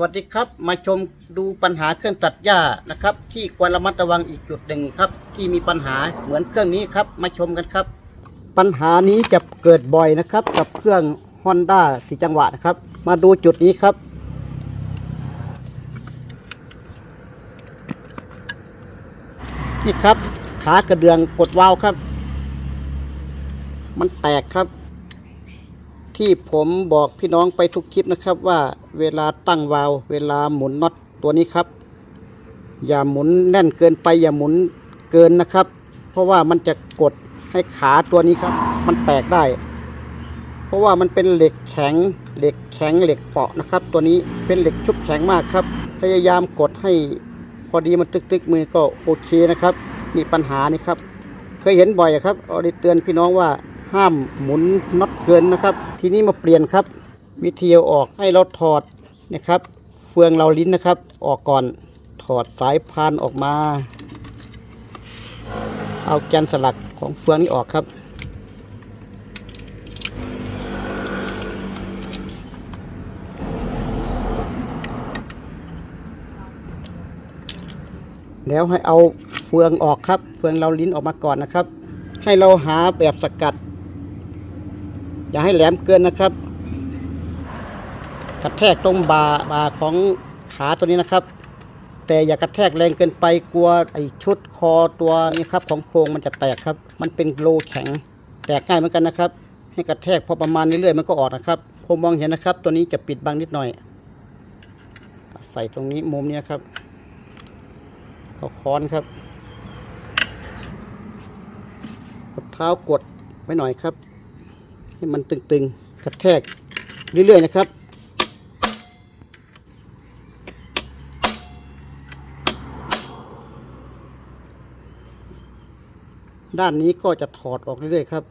วัสดีครับ มาชมดูปัญหาเครื่องตัดหญ้านะครับ ที่ควรระมัดระวังอีกจุดหนึ่งครับ ที่มีปัญหาเหมือนเครื่องนี้ครับ มาชมกันครับ ปัญหานี้จะเกิดบ่อยนะครับ กับเครื่อง Honda สีจังหวะนะครับ มาดูจุดนี้ครับ นี่ครับขากระเดืองกดวาล์วครับ มันแตกครับ ที่ผมบอกพี่น้องไปทุกคลิปนะครับว่าเวลาตั้งวาล์วเวลาหมุนน็อตตัวนี้ครับ อย่าหมุนแน่นเกินไปอย่าหมุนเกินนะครับ เพราะว่ามันจะกดให้ขาตัวนี้ครับ มันแตกได้ เพราะว่ามันเป็นเหล็กแข็งเหล็กแข็งเหล็กเปาะนะครับ ตัวนี้เป็นเหล็กชุบแข็งมากครับ พยายามกดให้พอดีมันตึกๆมือก็โอเคนะครับนี่ปัญหานี่ครับ เคยเห็นบ่อยครับเอาได้เตือนพี่น้องว่า ห้ามหมุนน็อตเกินนะครับ ทีนี้มาเปลี่ยนครับ วิธีเอาออกให้เราถอดนะครับ เฟืองเราลิ้นนะครับ ออกก่อนถอดสายพานออกมา เอาแกนสลักของเฟืองนี้ออกครับ แล้วให้เอาเฟืองออกครับ เฟืองเราลิ้นออกมาก่อนนะครับ ให้เราหาแบบสกัด อย่าให้แหลมเกินนะครับกระแทกตรงบาบาของขาตัวนี้นะครับ แต่อย่ากระแทกแรงเกินไปกลัวไอชุดคอตัวนี้ครับของโครงมันจะแตกครับ มันเป็นโลแข็งแตกง่ายเหมือนกันนะครับ ให้กระแทกพอประมาณเรื่อยๆมันก็ออกนะครับผมมองเห็นนะครับ ตัวนี้จะปิดบังนิดหน่อย ใส่ตรงนี้มุมนี้ครับเอาค้อนครับเท้ากดไว้หน่อยครับ ให้มันตึงๆกระแทกเรื่อยๆนะครับ ด้านนี้ก็จะถอดออกเรื่อยๆครับ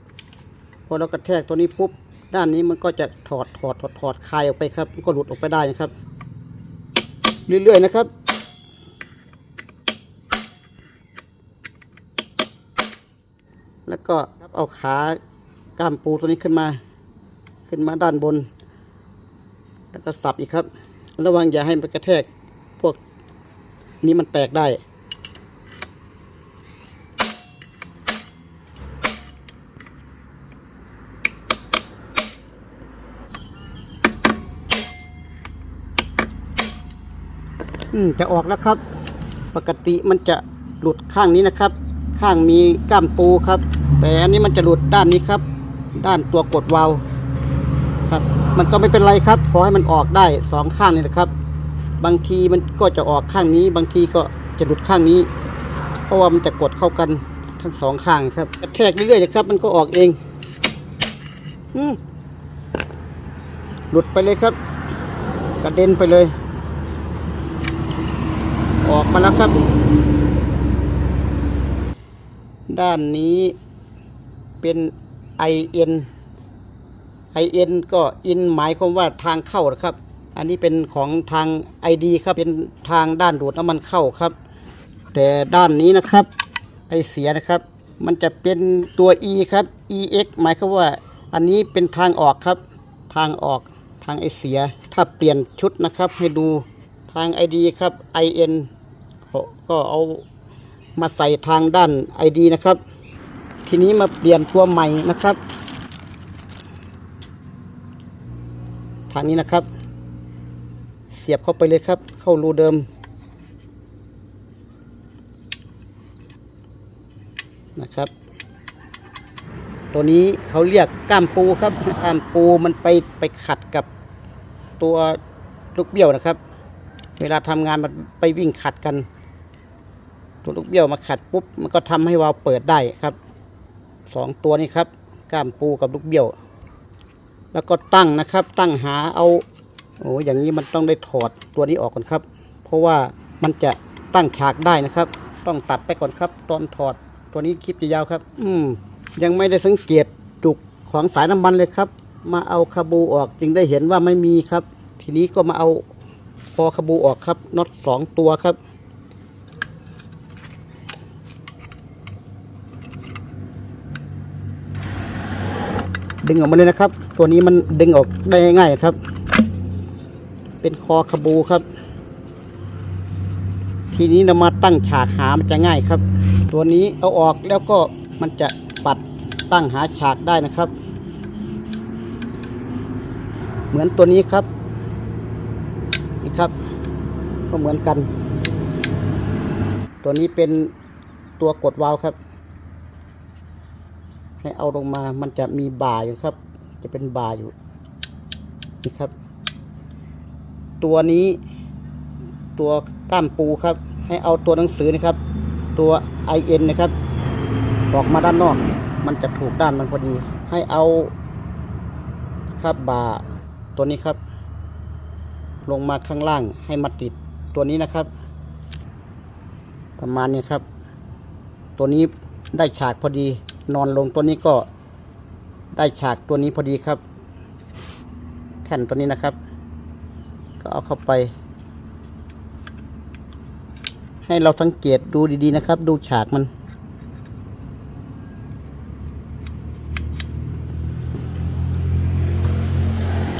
พอเรากระแทกตัวนี้ปุ๊บ ด้านนี้มันก็จะถอดถอดถอดถอดคลายออกไปครับมันก็หลุดออกไปได้นะครับ เรื่อยๆนะครับแล้วก็เอาขา กล้ามปูตัวนี้ขึ้นมา ขึ้นมาด้านบน แล้วก็สับอีกครับ ระวังอย่าให้มันกระแทก พวกนี้มันแตกได้อืมจะออกแล้วครับ ปกติมันจะหลุดข้างนี้นะครับ ข้างมีก้ามปูครับ แต่อันนี้มันจะหลุดด้านนี้ครับ ด้านตัวกดวาล์วครับ มันก็ไม่เป็นไรครับขอให้มันออกได้สองข้างนี่นะครับ บางทีมันก็จะออกข้างนี้ บางทีก็จะหลุดข้างนี้ เพราะว่ามันจะกดเข้ากันทั้งสองข้างครับกระแทกเรื่อยๆนะครับ มันก็ออกเองอืหลุดไปเลยครับกระเด็นไปเลย ออกมาแล้วครับ ด้านนี้เป็น IN IN ก็ in หมายความว่าทางเข้านะครับ อันนี้เป็นของทาง ID ครับเป็นทางด้านดูดน้ำมันเข้าครับ แต่ด้านนี้นะครับไอเสียนะครับ มันจะเป็นตัว E ครับ EX หมายความว่า อันนี้เป็นทางออกครับ ทางออกทางไอเสีย ถ้าเปลี่ยนชุดนะครับ ให้ดูทาง ID ครับ IN ก็ก็เอามาใส่ทางด้าน ID นะครับ ทีนี้มาเปลี่ยนตัวใหม่นะครับทางนี้นะครับ เสียบเข้าไปเลยครับ เข้ารูเดิมนะครับ ตัวนี้เขาเรียกก้ามปูครับก้ามปูมันไปไปขัดกับตัวลูกเบี้ยวนะครับ เวลาทำงานมันไปวิ่งขัดกัน ตัวลูกเบี้ยวมาขัดปุ๊บมันก็ทำให้วาล์วเปิดได้ครับ สองตัวนี้ครับก้ามปูกับลูกเบี้ยว แล้วก็ตั้งนะครับ ตั้งหาเอาโอ้อย่างนี้มันต้องได้ถอดตัวนี้ออกก่อนครับ เพราะว่ามันจะตั้งฉากได้นะครับ ต้องตัดไปก่อนครับ ตอนถอดตัวนี้คลิปจะยาวครับ อืมยังไม่ได้สังเกตจุกของสายน้ำมันเลยครับ มาเอาคาบูออกจึงได้เห็นว่าไม่มีครับ ทีนี้ก็มาเอาพอคาบูออกครับน็อตสองตัวครับ ดึงออกมาเลยนะครับ ตัวนี้มันดึงออกได้ง่ายครับ เป็นคอขบูครับ ทีนี้เรามาตั้งฉากหามันจะง่ายครับ ตัวนี้เอาออกแล้วก็มันจะปัดตั้งหาฉากได้นะครับ เหมือนตัวนี้ครับนี่ครับ ก็เหมือนกัน ตัวนี้เป็นตัวกดวาล์วครับ ให้เอาลงมา มันจะมีบ่าอยู่ครับ จะเป็นบ่าอยู่นี่ครับ ตัวนี้ตัวก้ามปูครับ ให้เอาตัวหนังสือนะครับ ตัว IN นะครับ ออกมาด้านนอก มันจะถูกด้านมันพอดี ให้เอาครับบ่าตัวนี้ครับ ลงมาข้างล่างให้มาติดตัวนี้นะครับ ประมาณนี้ครับ ตัวนี้ได้ฉากพอดี นอนลงตัวนี้ก็ได้ฉากตัวนี้พอดีครับ แท่นตัวนี้นะครับ ก็เอาเข้าไป ให้เราสังเกตดูดีๆนะครับ ดูฉากมัน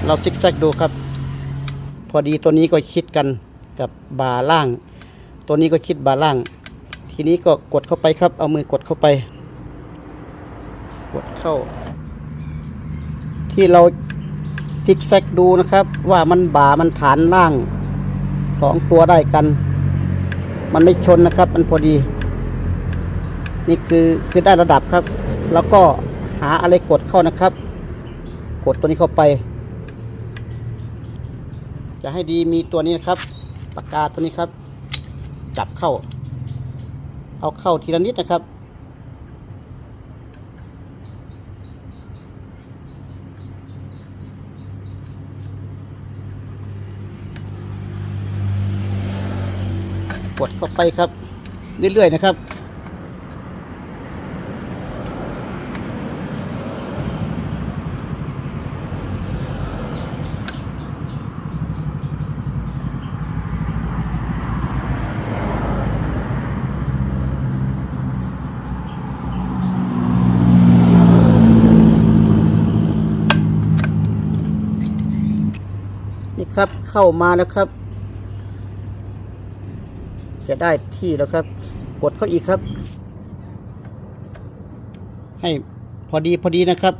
เราซิกแซกดูครับ พอดีตัวนี้ก็ชิดกันกับบาล่าง ตัวนี้ก็ชิดบาล่าง ทีนี้ก็กดเข้าไปครับ เอามือกดเข้าไป กดเข้า ที่เราซิกแซกดูนะครับ ว่ามันบ่ามันฐานล่างสองตัวได้กัน มันไม่ชนนะครับ มันพอดี นี่คือคือได้ระดับครับ แล้วก็หาอะไรกดเข้านะครับ กดตัวนี้เข้าไป จะให้ดีมีตัวนี้นะครับปากกาตัวนี้ครับ จับเข้า เอาเข้าทีละนิดนะครับ ก ดเข้าไปครับ เรื่อยๆนะครับ นี่ครับเข้ามาแล้วครับ จะได้ที่แล้วครับ กดเข้าอีกครับ ให้พอดีพอดีนะครับ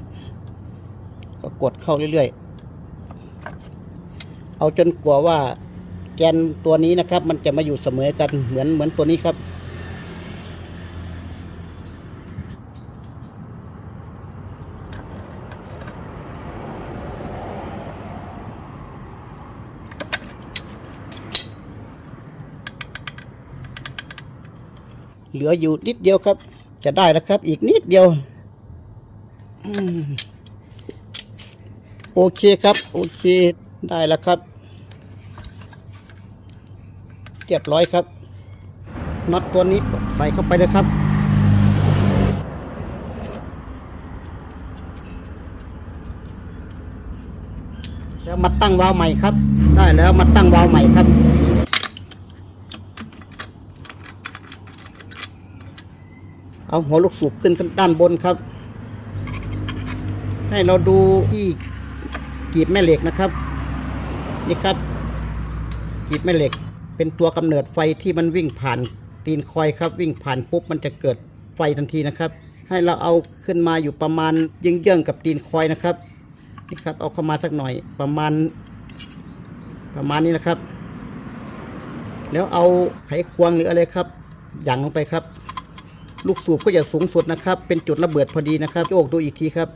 ก็กดเข้าเรื่อยๆ เอาจนกลัวว่าแกนตัวนี้นะครับ มันจะมาอยู่เสมอกันเหมือนเหมือนตัวนี้ครับ เหลืออยู่นิดเดียวครับ จะได้แล้วครับ อีกนิดเดียวอโอเคครับ โอเค ได้แล้วครับ เรียบร้อยครับน็อตตัวนี้ใส่เข้าไปเลยครับแล้วมาตั้งวาล์วใหม่ครับ ได้แล้วมาตั้งวาล์วใหม่ครับ เอาหัวลูกสูบขึ้นด้านบนครับ ให้เราดูที่กีบแม่เหล็กนะครับ นี่ครับ กีบแม่เหล็ก เป็นตัวกำเนิดไฟที่มันวิ่งผ่านตีนคอยครับ วิ่งผ่านปุ๊บมันจะเกิดไฟทันทีนะครับ ให้เราเอาขึ้นมาอยู่ประมาณเยื่องๆกับตีนคอยนะครับนี่ครับ เอาเข้ามาสักหน่อยประมาณ ประมาณนี้นะครับ แล้วเอาไขควงหรืออะไรครับยั่งลงไปครับ ลูกสูบก็จะสูงสุดนะครับ เป็นจุดระเบิดพอดีนะครับโยกดูอีกทีครับ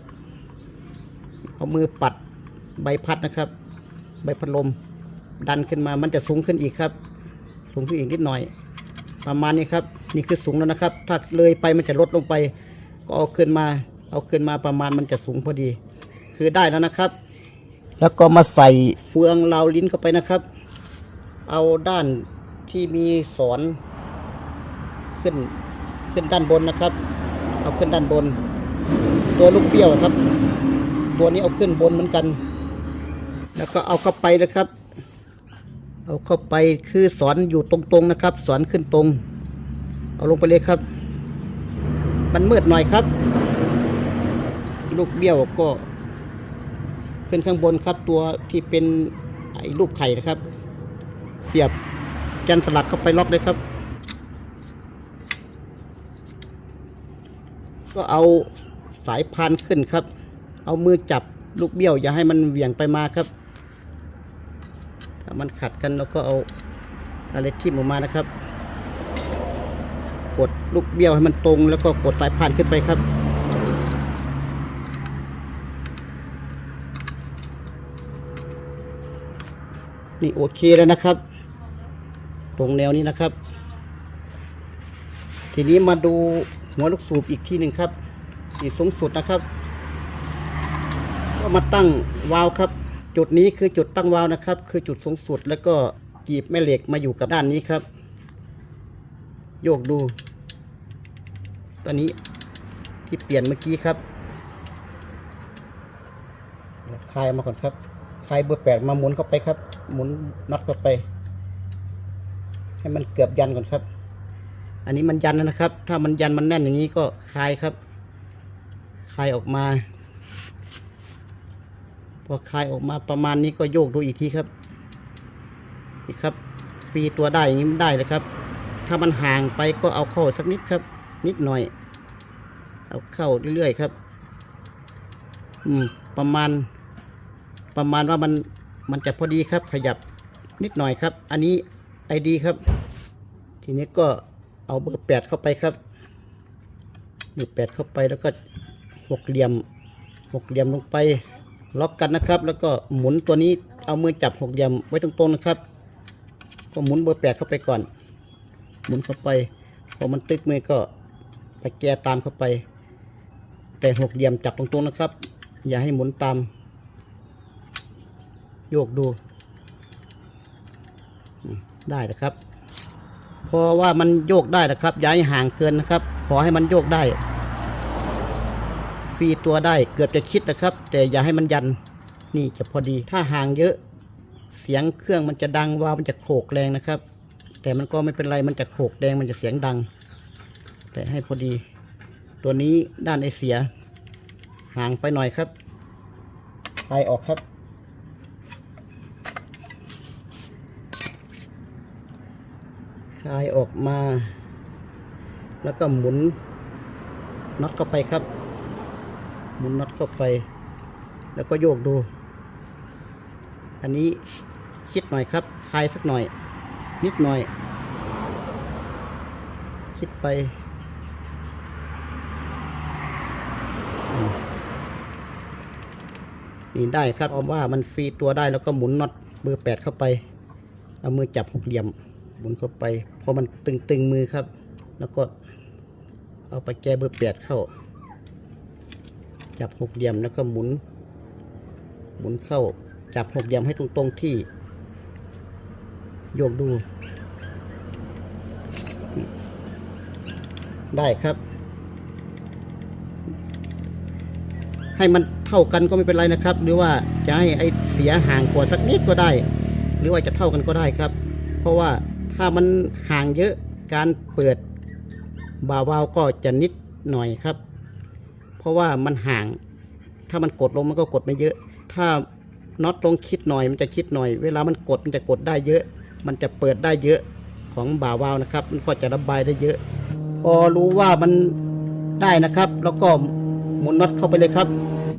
เอามือปัดใบพัดนะครับ ใบพัดลม ดันขึ้นมามันจะสูงขึ้นอีกครับ สูงขึ้นอีกนิดหน่อย ประมาณนี้ครับ นี่คือสูงแล้วนะครับ ถ้าเลยไปมันจะลดลงไป ก็เอาขึ้นมา เอาขึ้นมาประมาณมันจะสูงพอดี คือได้แล้วนะครับ แล้วก็มาใส่เฟืองราวลิ้นเข้าไปนะครับ เอาด้านที่มีสอนขึ้น ขึ้นด้านบนนะครับ เอาขึ้นด้านบน ตัวลูกเปี้ยวครับ ตัวนี้เอาขึ้นบนเหมือนกัน แล้วก็เอาเข้าไปนะครับ เอาเข้าไปคือสอนอยู่ตรงๆนะครับ สอนขึ้นตรง เอาลงไปเลยครับ มันมืดหน่อยครับ ลูกเบี้ยวก็ขึ้นข้างบนครับ ตัวที่เป็นไอ้รูปไข่นะครับ เสียบแกนสลักเข้าไปล็อกเลยครับ ก็เอาสายพานขึ้นครับ เอามือจับลูกเบี้ยว อย่าให้มันเหวี่ยงไปมาครับ ถ้ามันขัดกันเราก็เอาอะไรทิ่มออกมานะครับ กดลูกเบี้ยวให้มันตรง แล้วก็กดสายพานขึ้นไปครับนี่โอเคแล้วนะครับ ตรงแนวนี้นะครับ ทีนี้มาดู หัวลูกสูบอีกที่หนึ่งครับที่สูงสุดนะครับ ก็มาตั้งวาล์วครับ จุดนี้คือจุดตั้งวาล์วนะครับ คือจุดสูงสุดแล้วก็กีบแม่เหล็กมาอยู่กับด้านนี้ครับ โยกดูตอนนี้ที่เปลี่ยนเมื่อกี้ครับคลายมาก่อนครับคลายเบอร์แปดมาหมุนเข้าไปครับ หมุนน็อตเข้าไป ให้มันเกือบยันก่อนครับ อันนี้มันยันนะครับ ถ้ามันยันมันแน่นอย่างนี้ก็คลายครับ คลายออกมา พอคลายออกมาประมาณนี้ก็โยกดูอีกทีครับนี่ครับฟรีตัวได้อย่างนี้ได้เลยครับ ถ้ามันห่างไปก็เอาเข้าสักนิดครับ นิดหน่อย เอาเข้าเรื่อยๆครับ อืม ประมาณ ประมาณว่ามันมันจะพอดีครับ ขยับนิดหน่อยครับ อันนี้ไอดีครับ ทีนี้ก็ เอาเบอร์แปดเข้าไปครับนี่แปดเข้าไปแล้วก็หกเหลี่ยมหกเหลี่ยมลงไปล็อกกันนะครับ แล้วก็หมุนตัวนี้เอามือจับหกเหลี่ยมไว้ตรงๆนะครับ ก็หมุนเบอร์แปดเข้าไปก่อน หมุนเข้าไปพอมันตึกมือก็ไปแกตามเข้าไป แต่หกเหลี่ยมจับตรงๆนะครับ อย่าให้หมุนตาม โยกดูได้นะครับ เพราะว่ามันโยกได้นะครับ ย้ายห่างเกินนะครับ ขอให้มันโยกได้ ฟรีตัวได้เกือบจะคิดนะครับ แต่อย่าให้มันยัน นี่จะพอดี ถ้าห่างเยอะ เสียงเครื่องมันจะดังวาวมันจะโขกแรงนะครับ แต่มันก็ไม่เป็นไรมันจะโขกแดงมันจะเสียงดัง แต่ให้พอดี ตัวนี้ด้านไอเสีย ห่างไปหน่อยครับคลายออกครับ ลายออกมา แล้วก็หมุนน็อตเข้าไปครับ หมุนน็อตเข้าไป แล้วก็โยกดู อันนี้คิดหน่อยครับคลายสักหน่อย นิดหน่อย คิดไปมนี่ได้ครับเอาว่ามันฟรีตัวได้แล้วก็หมุนน็อตเบอร์แปดเข้าไป เอามือจับหกเหลี่ยม หมุนเข้าไปพอมันตึงๆมือครับ แล้วก็เอาไปแก้เบอร์แปดเข้า จับหกเหลี่ยมแล้วก็หมุน หมุนเข้า จับหกเหลี่ยมให้ตรงๆที่ โยกดู ได้ครับ ให้มันเท่ากันก็ไม่เป็นไรนะครับ หรือว่าจะให้ไอเสียห่างกว่าสักนิดก็ได้ หรือว่าจะเท่ากันก็ได้ครับ เพราะว่า ถ้ามันห่างเยอะการเปิดบาวาวก็จะนิดหน่อยครับ เพราะว่ามันห่าง ถ้ามันกดลงมันก็กดไม่เยอะ ถ้าน็อตลงคิดหน่อยมันจะคิดหน่อย เวลามันกดมันจะกดได้เยอะ มันจะเปิดได้เยอะของบ่าวาวนะครับ มันก็จะระบายได้เยอะ พอรู้ว่ามันได้นะครับ แล้วก็หมุนน็อตเข้าไปเลยครับ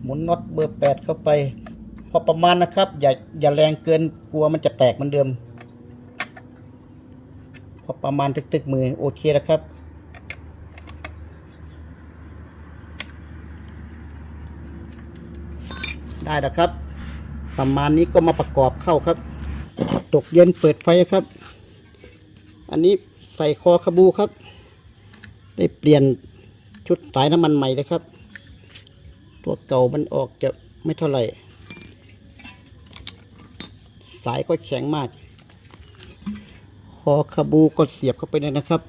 หมุนน็อตเบอร์แปดเข้าไป พอประมาณนะครับ อย่าอย่าแรงเกินกลัวมันจะแตกเหมือนเดิม ประมาณตึกๆมือโอเคแล้วครับ ได้แล้วครับ ประมาณนี้ก็มาประกอบเข้าครับ ตกเย็นเปิดไฟครับ อันนี้ใส่คอขบูครับ ได้เปลี่ยนชุดสายน้ำมันใหม่เลยครับ ตัวเก่ามันออกจะไม่เท่าไหร่ สายก็แข็งมาก คอขบูก็เสียบเข้าไปเลยนะครับ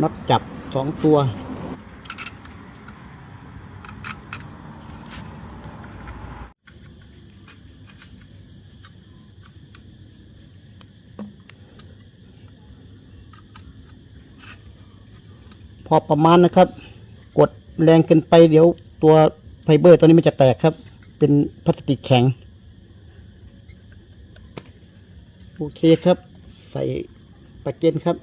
น็อตจับสองตัวพอประมาณนะครับ กดแรงเกินไปเดี๋ยวตัวไฟเบอร์ตัวนี้มันจะแตกครับ เป็นพลาสติกแข็ง โอเคครับ ใส่ปากเกนครับ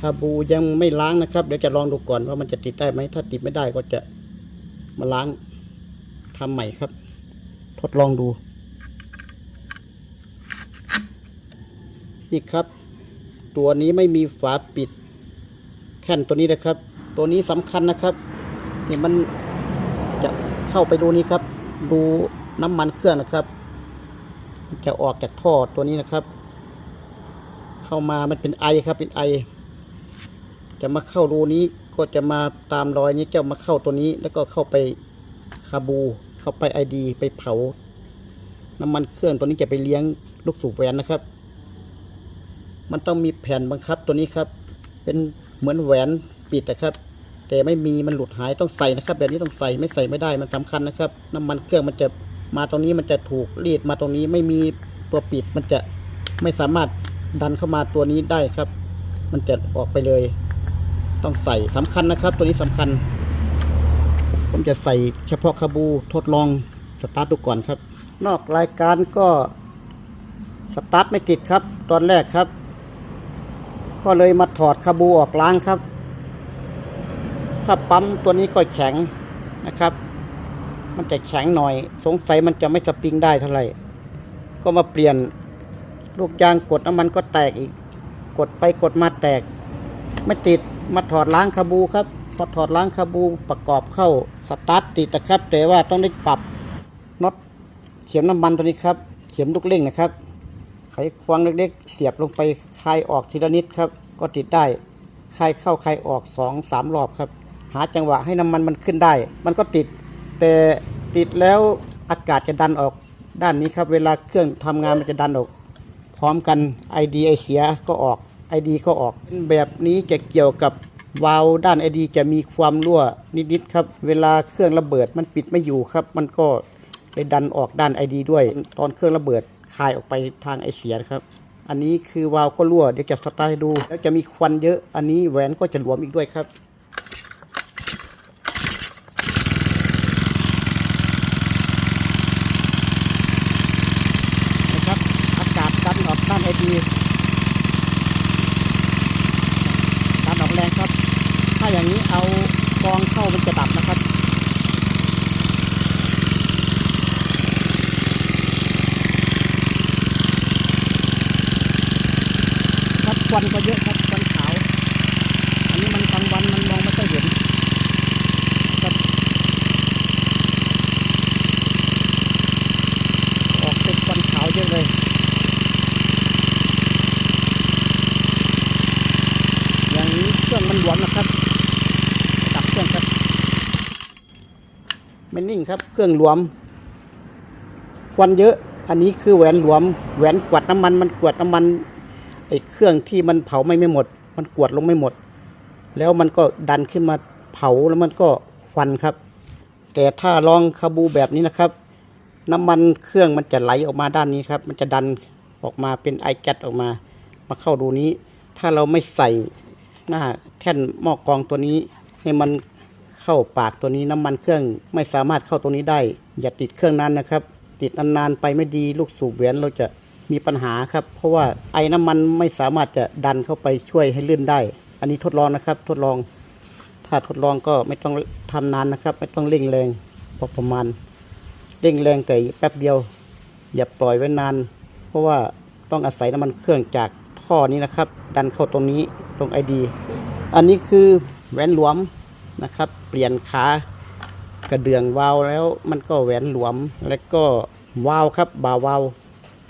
คาบูยังไม่ล้างนะครับ เดี๋ยวจะลองดูก่อนว่ามันจะติดได้ไหม ถ้าติดไม่ได้ก็จะมาล้างทำใหม่ครับ ทดลองดู นี่ครับ ตัวนี้ไม่มีฝาปิดแท่นตัวนี้นะครับ ตัวนี้สำคัญนะครับนี่มันจะเข้าไปดูนี้ครับ ดูน้ำมันเครื่องนะครับ จะออกจากท่อตัวนี้นะครับ เข้ามามันเป็นไอครับเป็นไอ จะมาเข้ารูนี้ก็จะมาตามรอยนี้จะมาเข้าตัวนี้แล้วก็เข้าไปคาบู เข้าไปไอดีไปเผา น้ำมันเครื่องตัวนี้จะไปเลี้ยงลูกสูบแหวนนะครับ มันต้องมีแผ่นบังคับตัวนี้ครับ เป็นเหมือนแหวนปิดนะครับ แต่ไม่มีมันหลุดหายต้องใส่นะครับ แบบนี้ต้องใส่ไม่ใส่ไม่ได้มันสำคัญนะครับ น้ำมันเครื่องมันจะมาตรงนี้มันจะถูกรีดมาตรงนี้ไม่มีตัวปิดมันจะไม่สามารถดันเข้ามาตัวนี้ได้ครับ มันจะออกไปเลย ต้องใส่สำคัญนะครับ ตัวนี้สำคัญ ผมจะใส่เฉพาะคาบูทดลองสตาร์ทดูก่อนครับ นอกรายการก็สตาร์ทไม่ติดครับ ตอนแรกครับ ก็เลยมาถอดคาบูออกล้างครับ ถ้าปั๊มตัวนี้ก็แข็งนะครับ มันจะแข็งหน่อย สงสัยมันจะไม่สปริงได้เท่าไหร่ ก็มาเปลี่ยนลูกยางกดน้ำมันก็แตกอีก กดไปกดมาแตก ไม่ติดมาถอดล้างคาบูครับ พอถอดล้างคาบูประกอบเข้าสตาร์ทติดนะครับ แต่ว่าต้องได้ปรับน็อตเข็มน้ำมันตัวนี้ครับเข็มลูกเร่งนะครับ ไขควงเล็กๆ เสียบลงไปคลายออกทีละนิดครับ ก็ติดได้คลายเข้าคลายออกสองสามรอบครับ หาจังหวะให้น้ำมันมันขึ้นได้ มันก็ติด แต่ติดแล้วอากาศจะดันออกด้านนี้ครับ เวลาเครื่องทำงานมันจะดันออก พร้อมกัน ID ไอเสียก็ออก ID ก็ออกแบบนี้จะเกี่ยวกับ วาล์วด้านไอดีจะมีความรั่วนิดๆครับ เวลาเครื่องระเบิดมันปิดไม่อยู่ครับ มันก็ไปดันออกด้านไอดีด้วย ตอนเครื่องระเบิดคายออกไปทางไอเสียครับ อันนี้คือวาล์วก็รั่วเดี๋ยวจะสตาร์ทให้ดู แล้วจะมีควันเยอะ อันนี้แหวนก็จะหลวมอีกด้วยครับ อากาศดันออกด้านไอดีดันออกแรงครับ ถ้าอย่างนี้เอากองเข้ามันจะดับนะครับ ครับควันก็เยอะครับควันขาว อันนี้มันกลางวันมันมองไม่ค่อยเห็นครับออกเป็นควันขาวเยอะเลย อย่างนี้เครื่องมันหลวมนะครับดับเครื่องครับไม่นิ่ง ครับ เครื่องหลวม ควันเยอะ อันนี้คือแหวนหลวม แหวนกวดน้ำมัน มันกวดน้ำมันไอ้เครื่องที่มันเผาไม่ไม่หมด มันกวดลงไม่หมด แล้วมันก็ดันขึ้นมาเผาแล้วมันก็ควันครับ แต่ถ้าลองคาบูแบบนี้นะครับ น้ำมันเครื่องมันจะไหลออกมาด้านนี้ครับ มันจะดันออกมาเป็นไอแก๊สออกมา มาเข้าดูนี้ ถ้าเราไม่ใส่หน้าแท่นหม้อกรองตัวนี้ให้มัน เข้าปากตัวนี้น้ำมันเครื่องไม่สามารถเข้าตรงนี้ได้ อย่าติดเครื่องนั้นนะครับ ติดนานๆไปไม่ดีลูกสูบแหวนเราจะมีปัญหาครับ เพราะว่าไอ้น้ำมันไม่สามารถจะดันเข้าไปช่วยให้ลื่นได้ อันนี้ทดลองนะครับ ทดลอง ถ้าทดลองก็ไม่ต้องทำนานนะครับ ไม่ต้องเร่งแรงพอประมาณเร่งแรงแต่แป๊บเดียว อย่าปล่อยไว้นาน เพราะว่าต้องอาศัยน้ำมันเครื่องจากท่อนี้นะครับ ดันเข้าตรงนี้ตรงไอดีอันนี้คือแหวนหลวม นะครับ เปลี่ยนขากระเดื่องวาวแล้วมันก็แหวนหลวมแล้วก็วาวครับบ่าวาว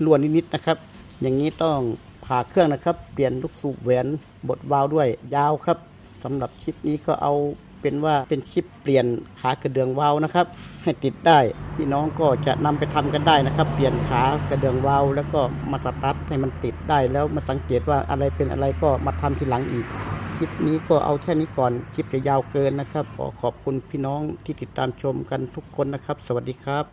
ล้วนนิดๆนะครับ อย่างนี้ต้องผ่าเครื่องนะครับ เปลี่ยนลูกสูบแหวนบดวาวด้วยยาวครับสำหรับคลิปนี้ก็เอาเป็นว่าเป็นคลิปเปลี่ยนขากระเดื่องวาวนะครับ ให้ติดได้พี่น้องก็จะนำไปทำกันได้นะครับ เปลี่ยนขากระเดื่องวาวแล้วก็มาสตาร์ทให้มันติดได้แล้วมาสังเกตว่าอะไรเป็นอะไรก็มาทำทีหลังอีก คลิปนี้ก็เอาแค่นี้ก่อน คลิปจะยาวเกินนะครับ ขอขอบคุณพี่น้องที่ติดตามชมกันทุกคนนะครับ สวัสดีครับ